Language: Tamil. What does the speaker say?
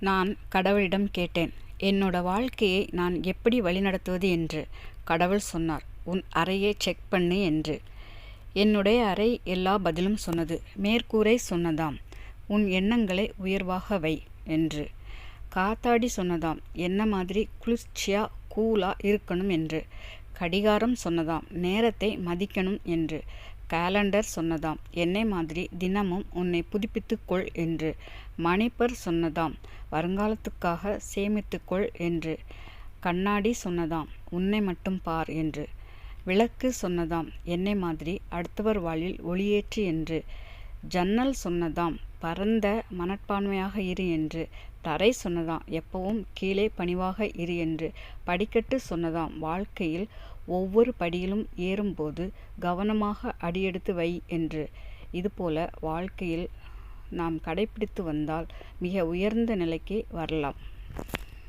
நான் கடவுளிடம் கேட்டேன். என்னோட வாழ்க்கையை நான் எப்படி வழிநடத்துவது என்று கடவுள் சொன்னார். உன் அறையை செக் பண்ணு என்று. என்னுடைய அறை எல்லா பதிலும் சொன்னது. மேற்கூரை சொன்னதாம். உன் எண்ணங்களை உயர்வாக வை என்று. காத்தாடி சொன்னதாம். என்ன மாதிரி குளிர்ச்சியா கூலா இருக்கணும் என்று. கடிகாரம் சொன்னதாம். நேரத்தை மதிக்கணும் என்று. காலண்டர் சொன்னதாம். என்னை மாதிரி தினமும் உன்னை புதுப்பித்துக்கொள் என்று மணிப்பர் சொன்னதாம். வருங்காலத்துக்காக சேமித்துக்கொள் என்று கண்ணாடி சொன்னதாம். உன்னை மட்டும் பார் என்று விளக்கு சொன்னதாம். என்னை மாதிரி அடுத்தவர் வாழ்வில் ஒளியேற்று என்று ஜன்னல் சொன்னதாம் பரந்த மனப்பான்மையாக இரு என்று. தரை சொன்னதாம் எப்பவும் கீழே பணிவாக இரு என்று. படிக்கட்டு சொன்னதாம் வாழ்க்கையில் ஒவ்வொரு படியிலும் ஏறும்போது கவனமாக அடியெடுத்து வை என்று. இதுபோல வாழ்க்கையில் நாம் கடைப்பிடித்து வந்தால் மிக உயர்ந்த நிலைக்கு வரலாம்.